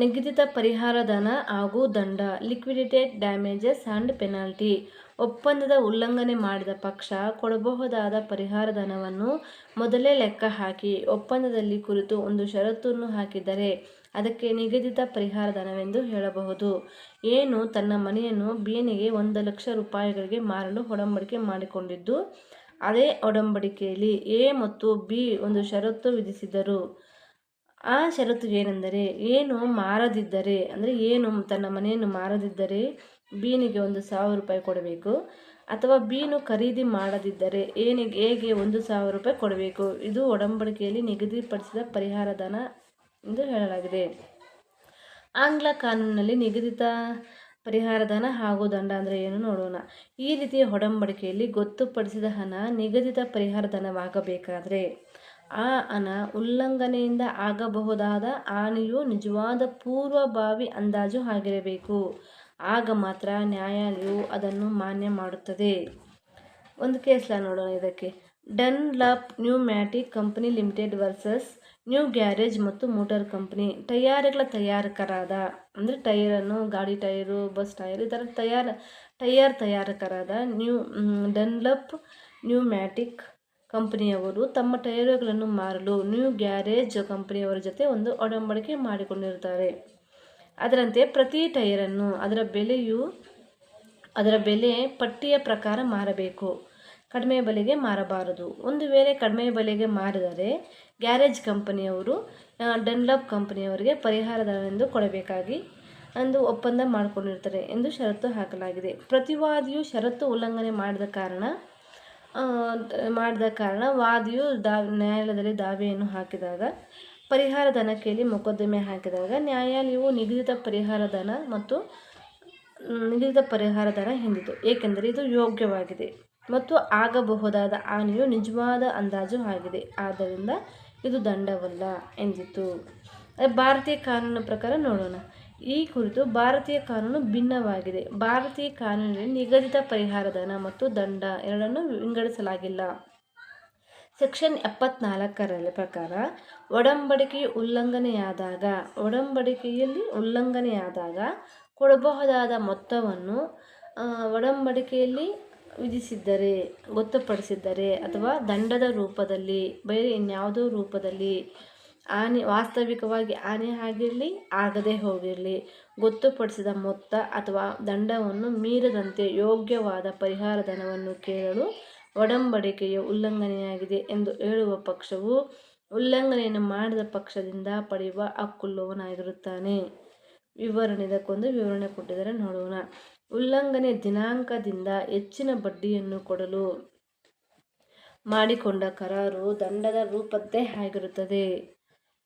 ನಿಗದಿತ ಪರಿಹಾರ ಧನ ಹಾಗೂ ದಂಡ ಲಿಕ್ವಿಡಿಟೇಡ್ ಡ್ಯಾಮೇಜಸ್ ಆ್ಯಂಡ್ ಪೆನಾಲ್ಟಿ ಒಪ್ಪಂದದ ಉಲ್ಲಂಘನೆ ಮಾಡಿದ ಪಕ್ಷ ಕೊಡಬಹುದಾದ ಪರಿಹಾರ ಧನವನ್ನು ಮೊದಲೇ ಲೆಕ್ಕ ಹಾಕಿ ಒಪ್ಪಂದದಲ್ಲಿ ಕುರಿತು ಒಂದು ಷರತ್ತನ್ನು ಹಾಕಿದರೆ ಅದಕ್ಕೆ ನಿಗದಿತ ಪರಿಹಾರ ಧನವೆಂದು ಹೇಳಬಹುದು. ಏನು ತನ್ನ ಮನೆಯನ್ನು ಬಿಯನಿಗೆ ಒಂದು ಲಕ್ಷ ರೂಪಾಯಿಗಳಿಗೆ ಮಾರಲು ಒಡಂಬಡಿಕೆ ಮಾಡಿಕೊಂಡಿದ್ದು, ಅದೇ ಒಡಂಬಡಿಕೆಯಲ್ಲಿ ಎ ಮತ್ತು ಬಿ ಒಂದು ಷರತ್ತು ವಿಧಿಸಿದರು. ಆ ಷರತ್ತು ಏನೆಂದರೆ, ಏನು ಮಾರದಿದ್ದರೆ, ಅಂದರೆ ಏನು ತನ್ನ ಮನೆಯನ್ನು ಮಾರದಿದ್ದರೆ ಬೀನಿಗೆ ಒಂದು ಸಾವಿರ ರೂಪಾಯಿ ಕೊಡಬೇಕು, ಅಥವಾ ಬೀನು ಖರೀದಿ ಮಾಡದಿದ್ದರೆ ಏನಿಗೆ, ಹೇಗೆ ಒಂದು ಸಾವಿರ ರೂಪಾಯಿ ಕೊಡಬೇಕು? ಇದು ಒಡಂಬಡಿಕೆಯಲ್ಲಿ ನಿಗದಿಪಡಿಸಿದ ಪರಿಹಾರ ಧನ ಎಂದು ಹೇಳಲಾಗಿದೆ. ಆಂಗ್ಲ ಕಾನೂನಿನಲ್ಲಿ ನಿಗದಿತ ಪರಿಹಾರ ಧನ ಹಾಗೂ ದಂಡ ಅಂದರೆ ಏನು ನೋಡೋಣ. ಈ ರೀತಿಯ ಒಡಂಬಡಿಕೆಯಲ್ಲಿ ಗೊತ್ತುಪಡಿಸಿದ ಹಣ ನಿಗದಿತ ಪರಿಹಾರ ಧನವಾಗಬೇಕಾದ್ರೆ ಆ ಅನ ಉಲ್ಲಂಘನೆಯಿಂದ ಆಗಬಹುದಾದ ಹಾನಿಯು ನಿಜವಾದ ಪೂರ್ವಭಾವಿ ಅಂದಾಜು ಆಗಿರಬೇಕು. ಆಗ ಮಾತ್ರ ನ್ಯಾಯಾಲಯವು ಅದನ್ನು ಮಾನ್ಯ ಮಾಡುತ್ತದೆ. ಒಂದು ಕೇಸ್ಲ ನೋಡೋಣ ಇದಕ್ಕೆ. Dunlop pneumatic company limited versus new garage ಮತ್ತು ಮೋಟಾರ್ ಕಂಪನಿ ಟೈಯಾರ್ಗಳ ತಯಾರಕರಾದ, ಅಂದರೆ ಟೈರನ್ನು ಗಾಡಿ ಟೈರು, ಬಸ್ ಟೈರ್, ಈ ಥರ ತಯಾರ ಟೈಯರ್ ತಯಾರಕರಾದ ನ್ಯೂ ಡನ್ಲಪ್ ನ್ಯೂಮ್ಯಾಟಿಕ್ ಕಂಪನಿಯವರು ತಮ್ಮ ಟೈರುಗಳನ್ನು ಮಾರಲು ನ್ಯೂ ಗ್ಯಾರೇಜ್ ಕಂಪನಿಯವರ ಜೊತೆ ಒಂದು ಒಡಂಬಡಿಕೆ ಮಾಡಿಕೊಂಡಿರುತ್ತಾರೆ. ಅದರಂತೆ ಪ್ರತಿ ಟೈರನ್ನು ಅದರ ಬೆಲೆಯು, ಅದರ ಬೆಲೆ ಪಟ್ಟಿಯ ಪ್ರಕಾರ ಮಾರಬೇಕು. ಕಡಿಮೆ ಬೆಲೆಗೆ ಮಾರಬಾರದು. ಒಂದು ವೇಳೆ ಕಡಿಮೆ ಬೆಲೆಗೆ ಮಾರಿದರೆ ಗ್ಯಾರೇಜ್ ಕಂಪನಿಯವರು ಡನ್ಲಪ್ ಕಂಪನಿಯವರಿಗೆ ಪರಿಹಾರ ಎಂದು ಕೊಡಬೇಕಾಗಿ ಒಂದು ಒಪ್ಪಂದ ಮಾಡಿಕೊಂಡಿರ್ತಾರೆ ಎಂದು ಷರತ್ತು ಹಾಕಲಾಗಿದೆ. ಪ್ರತಿವಾದಿಯು ಷರತ್ತು ಉಲ್ಲಂಘನೆ ಮಾಡಿದ ಕಾರಣ ಮಾಡಿದ ಕಾರಣ ವಾದಿಯು ದಾ, ನ್ಯಾಯಾಲಯದಲ್ಲಿ ದಾವೆಯನ್ನು ಹಾಕಿದಾಗ, ಪರಿಹಾರ ಧನ ಕೇಳಿ ಮೊಕದ್ದಮೆ ಹಾಕಿದಾಗ, ನ್ಯಾಯಾಲಯವು ನಿಗದಿತ ಪರಿಹಾರ ಧನ ಮತ್ತು ನಿಗದಿತ ಪರಿಹಾರ ಧನ ಹಿಂದಿತು. ಏಕೆಂದರೆ ಇದು ಯೋಗ್ಯವಾಗಿದೆ ಮತ್ತು ಆಗಬಹುದಾದ ಹಾನಿಯು ನಿಜವಾದ ಅಂದಾಜು ಆಗಿದೆ. ಆದ್ದರಿಂದ ಇದು ದಂಡವಲ್ಲ ಎಂದಿತು. ಭಾರತೀಯ ಕಾನೂನಿನ ಪ್ರಕಾರ ನೋಡೋಣ. ಈ ಕುರಿತು ಭಾರತೀಯ ಕಾನೂನು ಭಿನ್ನವಾಗಿದೆ. ಭಾರತೀಯ ಕಾನೂನಿನಲ್ಲಿ ನಿಗದಿತ ಪರಿಹಾರ ಧನ ಮತ್ತು ದಂಡ ಎರಡನ್ನು ವಿಂಗಡಿಸಲಾಗಿಲ್ಲ. ಸೆಕ್ಷನ್ ಎಪ್ಪತ್ನಾಲ್ಕರ ಪ್ರಕಾರ, ಒಡಂಬಡಿಕೆಯು ಉಲ್ಲಂಘನೆಯಾದಾಗ, ಒಡಂಬಡಿಕೆಯಲ್ಲಿ ಉಲ್ಲಂಘನೆಯಾದಾಗ ಕೊಡಬಹುದಾದ ಮೊತ್ತವನ್ನು ಒಡಂಬಡಿಕೆಯಲ್ಲಿ ವಿಧಿಸಿದ್ದರೆ, ಗೊತ್ತುಪಡಿಸಿದ್ದರೆ ಅಥವಾ ದಂಡದ ರೂಪದಲ್ಲಿ, ಬೇರೆ ಇನ್ಯಾವುದೋ ರೂಪದಲ್ಲಿ ಹಾನಿ ವಾಸ್ತವಿಕವಾಗಿ ಆನೆ ಆಗಿರಲಿ, ಆಗದೆ ಹೋಗಿರಲಿ, ಗೊತ್ತುಪಡಿಸಿದ ಮೊತ್ತ ಅಥವಾ ದಂಡವನ್ನು ಮೀರದಂತೆ ಯೋಗ್ಯವಾದ ಪರಿಹಾರ ಧನವನ್ನು ಕೇಳಲು ಒಡಂಬಡಿಕೆಯ ಉಲ್ಲಂಘನೆಯಾಗಿದೆ ಎಂದು ಹೇಳುವ ಪಕ್ಷವು ಉಲ್ಲಂಘನೆಯನ್ನು ಮಾಡಿದ ಪಕ್ಷದಿಂದ ಪಡೆಯುವ ಹಕ್ಕುಳ್ಳವನಾಗಿರುತ್ತಾನೆ ವಿವರಣೆ ಇದಕ್ಕೊಂದು ವಿವರಣೆ ಕೊಟ್ಟಿದ್ದಾರೆ, ನೋಡೋಣ. ಉಲ್ಲಂಘನೆ ದಿನಾಂಕದಿಂದ ಹೆಚ್ಚಿನ ಬಡ್ಡಿಯನ್ನು ಕೊಡಲು ಮಾಡಿಕೊಂಡ ಕರಾರು ದಂಡದ ರೂಪದ್ದೇ ಆಗಿರುತ್ತದೆ.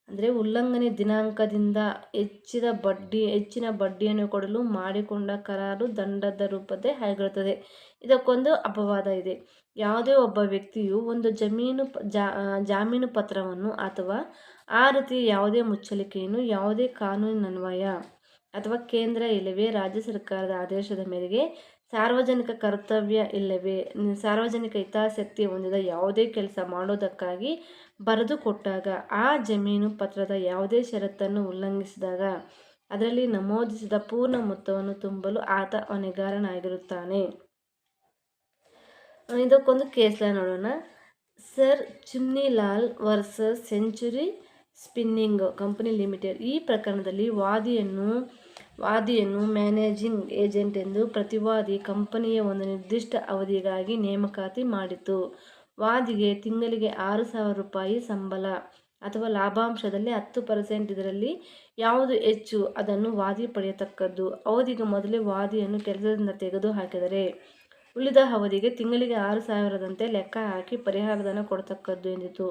ಅಂದರೆ ಉಲ್ಲಂಘನೆ ದಿನಾಂಕದಿಂದ ಹೆಚ್ಚಿದ ಬಡ್ಡಿ, ಹೆಚ್ಚಿನ ಬಡ್ಡಿಯನ್ನು ಕೊಡಲು ಮಾಡಿಕೊಂಡ ಕರಾರು ದಂಡದ ರೂಪದೇ ಆಗಿರುತ್ತದೆ. ಇದಕ್ಕೊಂದು ಅಪವಾದ ಇದೆ. ಯಾವುದೇ ಒಬ್ಬ ವ್ಯಕ್ತಿಯು ಒಂದು ಜಮೀನು ಜಾಮೀನು ಪತ್ರವನ್ನು ಅಥವಾ ಆ ರೀತಿ ಯಾವುದೇ ಮುಚ್ಚಲಿಕೆಯನ್ನು ಯಾವುದೇ ಕಾನೂನಿನನ್ವಯ ಅಥವಾ ಕೇಂದ್ರ ಇಲ್ಲವೇ ರಾಜ್ಯ ಸರ್ಕಾರದ ಆದೇಶದ ಮೇರೆಗೆ ಸಾರ್ವಜನಿಕ ಕರ್ತವ್ಯ ಇಲ್ಲವೇ? ಸಾರ್ವಜನಿಕ ಹಿತಾಸಕ್ತಿ ಹೊಂದಿದ ಯಾವುದೇ ಕೆಲಸ ಮಾಡೋದಕ್ಕಾಗಿ ಬರೆದು ಕೊಟ್ಟಾಗ ಆ ಜಮೀನು ಪತ್ರದ ಯಾವುದೇ ಷರತ್ತನ್ನು ಉಲ್ಲಂಘಿಸಿದಾಗ ಅದರಲ್ಲಿ ನಮೂದಿಸಿದ ಪೂರ್ಣ ಮೊತ್ತವನ್ನು ತುಂಬಲು ಆತ ಹೊಣೆಗಾರನಾಗಿರುತ್ತಾನೆ. ಇದಕ್ಕೊಂದು ಕೇಸ್ಲ ನೋಡೋಣ. Sir Chunnilal versus century spinning company limited ಈ ಪ್ರಕರಣದಲ್ಲಿ ವಾದಿಯನ್ನು ವಾದಿಯನ್ನು ಮ್ಯಾನೇಜಿಂಗ್ ಏಜೆಂಟ್ ಎಂದು ಪ್ರತಿವಾದಿ ಕಂಪನಿಯ ಒಂದು ನಿರ್ದಿಷ್ಟ ಅವಧಿಗಾಗಿ ನೇಮಕಾತಿ ಮಾಡಿತು. ವಾದಿಗೆ ತಿಂಗಳಿಗೆ ಆರು ಸಾವಿರ ರೂಪಾಯಿ ಸಂಬಳ ಅಥವಾ ಲಾಭಾಂಶದಲ್ಲಿ ಹತ್ತು ಪರ್ಸೆಂಟ್ ಇದರಲ್ಲಿ ಯಾವುದು ಹೆಚ್ಚು ಅದನ್ನು ವಾದಿ ಪಡೆಯತಕ್ಕದ್ದು. ಅವಧಿಗೆ ಮೊದಲೇ ವಾದಿಯನ್ನು ಕೆಲಸದಿಂದ ತೆಗೆದು ಹಾಕಿದರೆ ಉಳಿದ ಅವಧಿಗೆ ತಿಂಗಳಿಗೆ ಆರು ಸಾವಿರದಂತೆ ಲೆಕ್ಕ ಹಾಕಿ ಪರಿಹಾರಧನ ಕೊಡತಕ್ಕದ್ದು ಎಂದಿತು.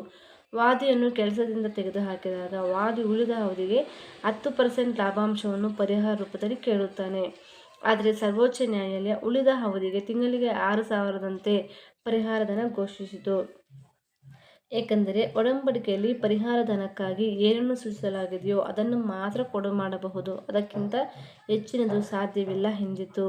ವಾದಿಯನ್ನು ಕೆಲಸದಿಂದ ತೆಗೆದುಹಾಕಿದಾಗ ವಾದಿ ಉಳಿದ ಅವಧಿಗೆ ಹತ್ತು ಪರ್ಸೆಂಟ್ ಲಾಭಾಂಶವನ್ನು ಪರಿಹಾರ ರೂಪದಲ್ಲಿ ಕೇಳುತ್ತಾನೆ. ಆದರೆ ಸರ್ವೋಚ್ಚ ನ್ಯಾಯಾಲಯ ಉಳಿದ ಅವಧಿಗೆ ತಿಂಗಳಿಗೆ ಆರು ಸಾವಿರದಂತೆ ಪರಿಹಾರಧನ ಘೋಷಿಸಿತು. ಏಕೆಂದರೆ ಒಡಂಬಡಿಕೆಯಲ್ಲಿ ಪರಿಹಾರಧನಕ್ಕಾಗಿ ಏನನ್ನು ಸೂಚಿಸಲಾಗಿದೆಯೋ ಅದನ್ನು ಮಾತ್ರ ಕೊಡು ಮಾಡಬಹುದು. ಅದಕ್ಕಿಂತ ಹೆಚ್ಚಿನದು ಸಾಧ್ಯವಿಲ್ಲ ಎಂದಿತು.